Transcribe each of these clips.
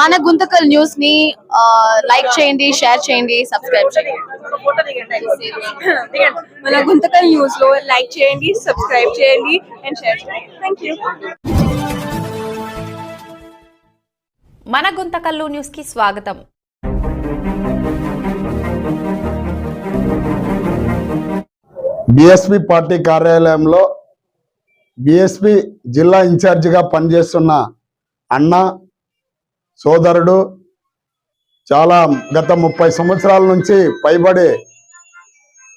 మన గుంతకల్ న్యూస్ని లైక్ చేయండి షేర్ చేయండి సబ్స్క్రైబ్ చేయండి. మన గుంతకల్ న్యూస్లో లైక్ చేయండి సబ్స్క్రైబ్ చేయండి అండ్ షేర్ చేయండి. థ్యాంక్ యూ మన గుంతకల్లు న్యూస్కి స్వాగతం. బిఎస్పి పార్టీ కార్యాలయంలో బిఎస్పి జిల్లా ఇన్ఛార్జిగా పనిచేస్తున్న అన్న సోదరుడు చాలా గత ముప్పై సంవత్సరాల నుంచి పైబడి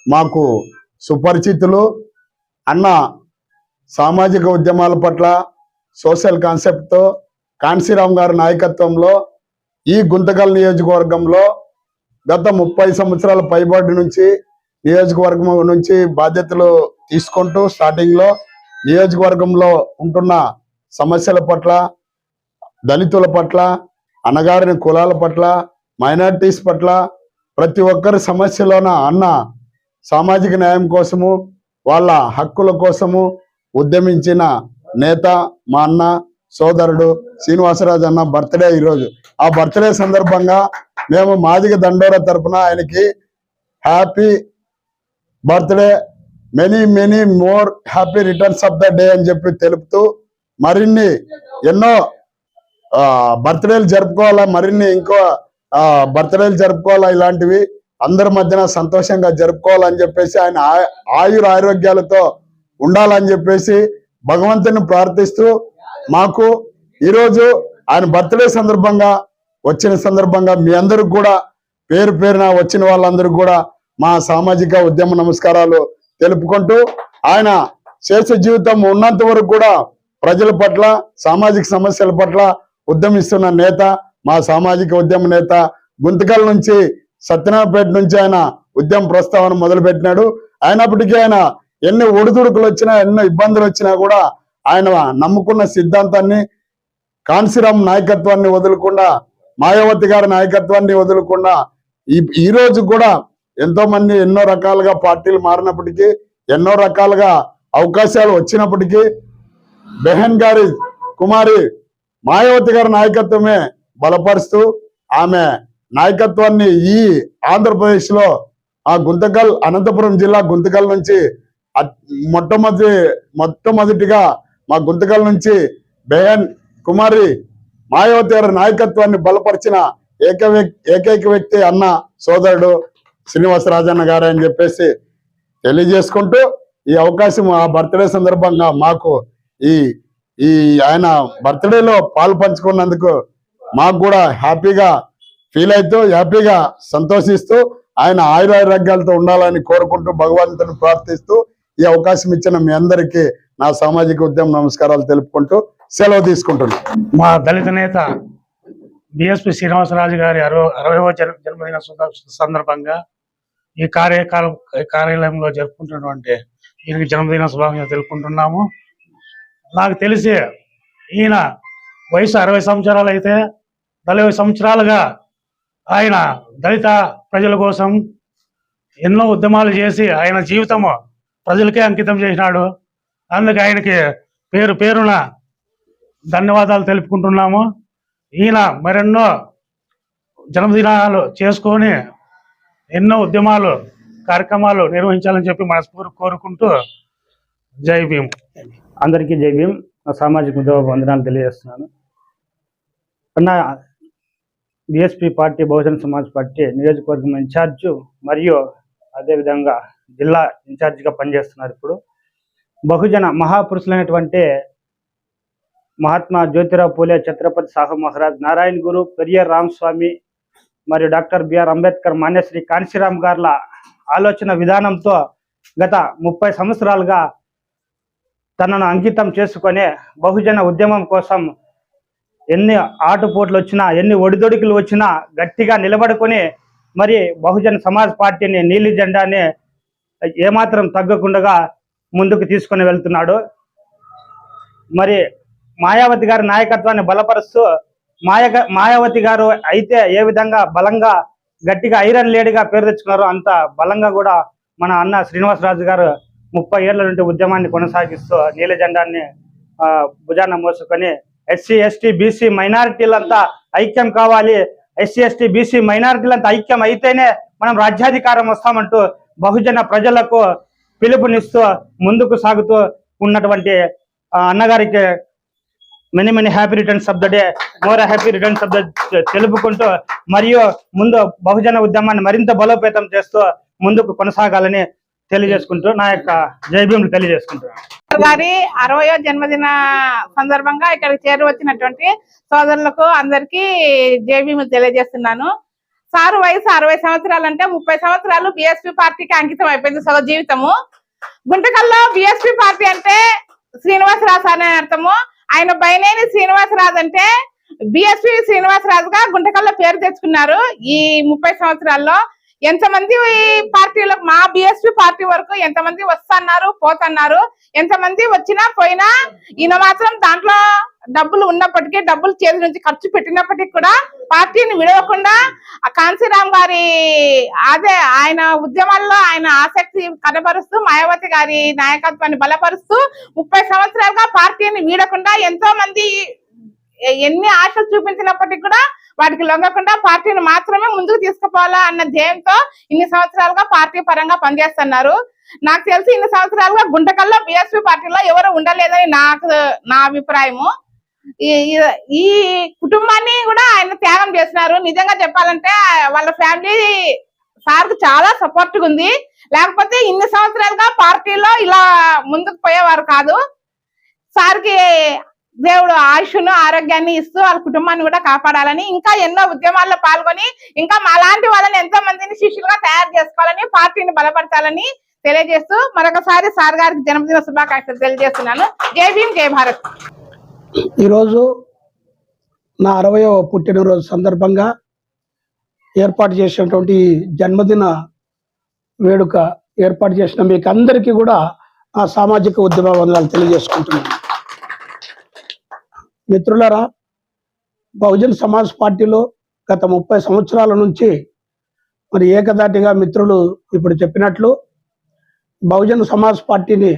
మాకు సుపరిచితులు అన్న సామాజిక ఉద్యమాల పట్ల సోషల్ కాన్సెప్ట్తో కాన్సీరామ్ గారి నాయకత్వంలో ఈ గుంతకల్ నియోజకవర్గంలో గత ముప్పై సంవత్సరాల పైబడి నుంచి నియోజకవర్గం నుంచి బాధ్యతలు తీసుకుంటూ స్టార్టింగ్లో నియోజకవర్గంలో ఉంటున్న సమస్యల పట్ల దళితుల పట్ల అణగారిన కులాల పట్ల మైనారిటీస్ పట్ల ప్రతి ఒక్కరి సమస్యలోన అన్న సామాజిక న్యాయం కోసము వాళ్ళ హక్కుల కోసము ఉద్యమించిన నేత మా అన్న సోదరుడు శ్రీనివాసరాజు అన్న బర్త్డే ఈరోజు. ఆ బర్త్డే సందర్భంగా మేము మాదిగ దండోర తరఫున ఆయనకి happy birthday many many more happy returns of the day అని చెప్పి తెలుపుతూ మరిన్ని ఎన్నో బర్త్డేలు జరుపుకోవాలా? మరిన్ని ఇంకో బర్త్డేలు జరుపుకోవాలా ఇలాంటివి? అందరి మధ్యన సంతోషంగా జరుపుకోవాలని చెప్పేసి ఆయన ఆయుర ఆరోగ్యాలతో ఉండాలని చెప్పేసి భగవంతుని ప్రార్థిస్తూ మాకు ఈరోజు ఆయన బర్త్డే సందర్భంగా వచ్చిన సందర్భంగా మీ అందరికి కూడా పేరు పేరున వచ్చిన వాళ్ళందరికీ కూడా మా సామాజిక ఉద్యమ నమస్కారాలు తెలుపుకుంటూ ఆయన శేష జీవితం ఉన్నంత వరకు కూడా ప్రజల పట్ల సామాజిక సమస్యల పట్ల ఉద్యమిస్తున్న నేత మా సామాజిక ఉద్యమ నేత గుంతకల్ నుంచి సత్యనారాయణపేట నుంచి ఆయన ఉద్యమ ప్రస్తావన మొదలుపెట్టినాడు. అయినప్పటికీ ఆయన ఎన్ని ఒడిదుడుకులు వచ్చినా ఎన్నో ఇబ్బందులు వచ్చినా కూడా ఆయన నమ్ముకున్న సిద్ధాంతాన్ని కాన్సిరామ్ నాయకత్వాన్ని వదులకుండా మాయావతి గారి నాయకత్వాన్ని వదులకుండా ఈ ఈ రోజు కూడా ఎంతో మంది ఎన్నో రకాలుగా పార్టీలు మారినప్పటికీ ఎన్నో రకాలుగా అవకాశాలు వచ్చినప్పటికీ బెహన్ గారి కుమారి మాయావతి గారి నాయకత్వమే బలపరుస్తూ ఆమె నాయకత్వాన్ని ఈ ఆంధ్రప్రదేశ్లో ఆ గుంతకల్ అనంతపురం జిల్లా గుంతకల్ నుంచి మొట్టమొదటి మొట్టమొదటిగా మా గుంతకల్ నుంచి బెహన్ కుమారి మాయావతి గారి నాయకత్వాన్ని బలపరిచిన ఏక ఏకైక వ్యక్తి అన్న సోదరుడు శ్రీనివాసరాజన్న గారు అని చెప్పేసి తెలియజేసుకుంటూ ఈ అవకాశం ఆ బర్త్డే సందర్భంగా మాకు ఈ ఈ ఆయన బర్త్డేలో పాలు పంచుకున్నందుకు మాకు కూడా హ్యాపీగా ఫీల్ అవుతూ హ్యాపీగా సంతోషిస్తూ ఆయన ఆయురారోగ్యాలతో ఉండాలని కోరుకుంటూ భగవంతుని ప్రార్థిస్తూ ఈ అవకాశం ఇచ్చిన మీ అందరికీ నా సామాజిక ఉద్యమ నమస్కారాలు తెలుపుకుంటూ సెలవు తీసుకుంటున్నాను మా దళిత నేత బిఎస్పి శ్రీనివాసరాజు గారి అరవై అరవైవ జన్మదిన సందర్భంగా ఈ కార్యకాల కార్యాలయంలో జరుపుకుంటున్నటువంటి ఈయనకి జన్మదిన శుభాకాంక్షలు తెలుపుకుంటున్నాము. నాకు తెలిసి ఈయన వయసు అరవై సంవత్సరాలు అయితే నలభై సంవత్సరాలుగా ఆయన దళిత ప్రజల కోసం ఎన్నో ఉద్యమాలు చేసి ఆయన జీవితము ప్రజలకే అంకితం చేసినాడు. అందుకు ఆయనకి పేరు పేరున ధన్యవాదాలు తెలుపుకుంటున్నాము. ఈయన మరెన్నో జన్మదినాలు చేసుకొని ఎన్నో ఉద్యమాలు కార్యక్రమాలు నిర్వహించాలని చెప్పి మనస్ఫూర్తి కోరుకుంటూ జై భీమ్. అందరికీ జై నా సామాజిక ఉద్యోగ వందనాలు తెలియజేస్తున్నాను. అన్న BSP party Bahujan Samaj party నియోజకవర్గం ఇన్ఛార్జ్ మరియు అదేవిధంగా జిల్లా ఇన్ఛార్జిగా పనిచేస్తున్నారు ఇప్పుడు. బహుజన మహాపురుషులైనటువంటి మహాత్మా జ్యోతిరావు పూలే ఛత్రపతి సాహు మహారాజ్ నారాయణ గురు పెరియర్ రామస్వామి మరియు డాక్టర్ బిఆర్ అంబేద్కర్ మాన్యశ్రీ కాంశీరామ్ గార్ల ఆలోచన విధానంతో గత ముప్పై సంవత్సరాలుగా తనను అంకితం చేసుకొని బహుజన ఉద్యమం కోసం ఎన్ని ఆటుపోట్లు వచ్చినా ఎన్ని ఒడిదొడుకులు వచ్చినా గట్టిగా నిలబడుకొని మరి బహుజన సమాజ్ పార్టీని నీలి జెండాని ఏమాత్రం తగ్గకుండా ముందుకు తీసుకొని వెళ్తున్నాడు. మరి మాయావతి గారి నాయకత్వాన్ని బలపరుస్తూ మాయ మాయావతి గారు అయితే ఏ విధంగా బలంగా గట్టిగా ఐరన్ లేడీగా పేరు తెచ్చుకున్నారో అంత బలంగా కూడా మన అన్న శ్రీనివాసరాజు గారు ముప్పై ఏళ్ళ నుండి ఉద్యమాన్ని కొనసాగిస్తూ నీల జెండాన్ని ఆ, భుజాన మోసుకొని ఎస్సీ ఎస్టీ బీసీ మైనారిటీలంతా ఐక్యం కావాలి. ఎస్సీ ఎస్టీ బీసీ మైనారిటీలంతా ఐక్యం అయితేనే మనం రాజ్యాధికారం వస్తామంటూ బహుజన ప్రజలకు పిలుపునిస్తూ ముందుకు సాగుతూ ఉన్నటువంటి ఆ, అన్నగారికి many many happy returns of the day more happy returns of the తెలుపుకుంటూ మరియు ముందు బహుజన ఉద్యమాన్ని మరింత బలోపేతం చేస్తూ ముందుకు కొనసాగాలని తెలియజేసుకుంటూ నా యొక్క జైభీములు తెలియజేసుకుంటున్నాను గారి అరవయో జన్మదిన సందర్భంగా ఇక్కడికి చేరు వచ్చినటువంటి సోదరులకు అందరికీ జైభీములు తెలియజేస్తున్నాను. సారు వయసు అరవై సంవత్సరాలు అంటే ముప్పై సంవత్సరాలు బిఎస్పీ పార్టీకి అంకితం అయిపోయింది సగ జీవితము. గుంటకల్లో బిఎస్పీ పార్టీ అంటే శ్రీనివాసరాజు అనే అర్థము. ఆయన బయనేని శ్రీనివాసరాజు అంటే బిఎస్పీ శ్రీనివాసరాజుగా గుంటకల్లో పేరు తెచ్చుకున్నారు. ఈ ముప్పై సంవత్సరాల్లో ఎంతమంది పార్టీలకు మా బిఎస్పీ పార్టీ వరకు ఎంతమంది వస్తున్నారు పోతున్నారు ఎంతమంది వచ్చినా పోయినా ఈయన మాత్రం దాంట్లో డబ్బులు ఉన్నప్పటికీ డబ్బులు చేతి నుంచి ఖర్చు పెట్టినప్పటికీ కూడా పార్టీని విడవకుండా కాన్సీరామ్ కాంశీరామ్ గారి అదే ఆయన ఉద్యమాల్లో ఆయన ఆసక్తి కనబరుస్తూ మాయావతి గారి నాయకత్వాన్ని బలపరుస్తూ ముప్పై సంవత్సరాలుగా పార్టీని వీడకుండా ఎంతో మంది ఎన్ని ఆశలు చూపించినప్పటికీ కూడా వాటికి లొంగకుండా పార్టీని మాత్రమే ముందుకు తీసుకుపోవాలా అన్న ధ్యేయంతో ఇన్ని సంవత్సరాలుగా పార్టీ పరంగా పనిచేస్తున్నారు. నాకు తెలిసి ఇన్ని సంవత్సరాలుగా గుంటకల్లో బిఎస్పీ పార్టీలో ఎవరు ఉండలేదని నాకు నా అభిప్రాయము. ఈ- ఈ- కుటుంబాన్ని కూడా ఆయన త్యాగం చేసినారు. నిజంగా చెప్పాలంటే వాళ్ళ ఫ్యామిలీ సార్కు చాలా సపోర్ట్ ఉంది. లేకపోతే ఇన్ని సంవత్సరాలుగా పార్టీలో ఇలా ముందుకు పోయేవారు కాదు. సార్కి దేవుడు ఆయుషును ఆరోగ్యాన్ని ఇస్తూ వాళ్ళ కుటుంబాన్ని కూడా కాపాడాలని ఇంకా ఎన్నో ఉద్యమాల్లో పాల్గొని ఇంకా మాలాంటి వాళ్ళని ఎంతో మందిని శిష్యులుగా తయారు చేసుకోవాలని పార్టీని బలపరచాలని తెలియజేస్తూ మరొకసారి సార్ గారికి జన్మదిన శుభాకాంక్షలు తెలియజేస్తున్నాను. జై భీమ్ జై భారత్. ఈరోజు నా అరవయో పుట్టినరోజు సందర్భంగా ఏర్పాటు చేసినటువంటి జన్మదిన వేడుక ఏర్పాటు చేసిన మీకు అందరికీ కూడా ఆ సామాజిక ఉద్యమ వందనాలు తెలియజేసుకుంటున్నాను. మిత్రులరా బహుజన్ సమాజ్ పార్టీలో గత ముప్పై సంవత్సరాల నుంచి మరి ఏకదాటిగా మిత్రులు ఇప్పుడు చెప్పినట్లు బహుజన్ సమాజ్ పార్టీని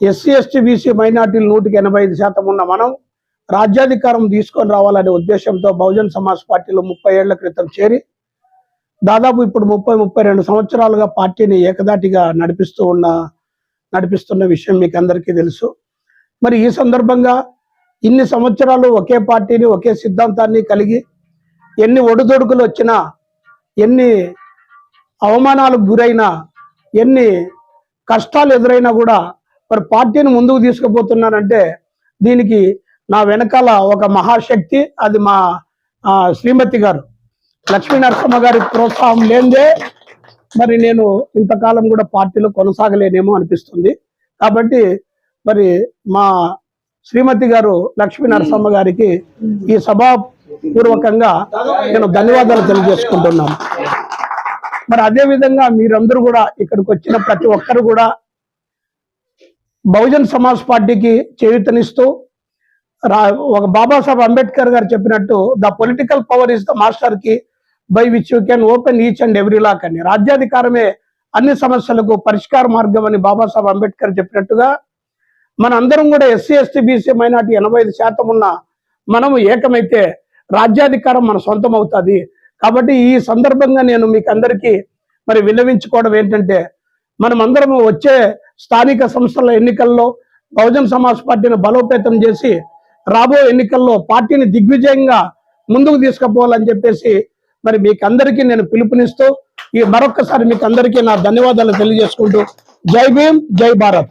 ఎస్సీ ఎస్టీ బీసీ మైనార్టీలు నూటికి ఎనభై ఐదు శాతం ఉన్న మనం రాజ్యాధికారం తీసుకొని రావాలనే ఉద్దేశంతో బహుజన్ సమాజ్ పార్టీలో ముప్పై ఏళ్ళ క్రితం చేరి దాదాపు ఇప్పుడు ముప్పై ముప్పై రెండు సంవత్సరాలుగా పార్టీని ఏకదాటిగా నడిపిస్తూ ఉన్న నడిపిస్తున్న విషయం మీకు అందరికీ తెలుసు. మరి ఈ సందర్భంగా ఇన్ని సంవత్సరాలు ఒకే పార్టీని ఒకే సిద్ధాంతాన్ని కలిగి ఎన్ని ఒడిదొడుకులు వచ్చినా ఎన్ని అవమానాలకు గురైనా ఎన్ని కష్టాలు ఎదురైనా కూడా మరి పార్టీని ముందుకు తీసుకుపోతున్నానంటే దీనికి నా వెనకాల ఒక మహాశక్తి అది మా శ్రీమతి గారు. లక్ష్మీ నరసింహ గారి ప్రోత్సాహం లేదే మరి నేను ఇంతకాలం కూడా పార్టీలో కొనసాగలేనేమో అనిపిస్తుంది. కాబట్టి మరి మా శ్రీమతి గారు లక్ష్మీ నరసమ్మ గారికి ఈ సభాపూర్వకంగా నేను ధన్యవాదాలు తెలియజేసుకుంటున్నాను. మరి అదే విధంగా మీరందరూ కూడా ఇక్కడికి వచ్చిన ప్రతి ఒక్కరు కూడా బహుజన్ సమాజ్ పార్టీకి చేయూతనిస్తూ రా ఒక బాబాసాహెబ్ అంబేద్కర్ గారు చెప్పినట్టు the political power is the master key by which you can open each and every lock అని. రాజ్యాధికారమే అన్ని సమస్యలకు పరిష్కార మార్గం అని బాబాసాహెబ్ అంబేద్కర్ చెప్పినట్టుగా మన అందరం కూడా ఎస్సీ ఎస్టీ బీసీ మైనార్టీ ఎనభై ఐదు శాతం ఉన్న మనము ఏకమైతే రాజ్యాధికారం మన సొంతం అవుతుంది కాబట్టి ఈ సందర్భంగా నేను మీకు అందరికీ మరి విన్నవించుకోవడం ఏంటంటే మనం అందరం వచ్చే స్థానిక సంస్థల ఎన్నికల్లో బహుజన్ సమాజ్ పార్టీని బలోపేతం చేసి రాబోయే ఎన్నికల్లో పార్టీని దిగ్విజయంగా ముందుకు తీసుకుపోవాలని చెప్పేసి మరి మీకు అందరికీ నేను పిలుపునిస్తూ ఈ మరొక్కసారి మీకు అందరికీ నా ధన్యవాదాలు తెలియజేసుకుంటూ జై భీమ్ జై భారత్.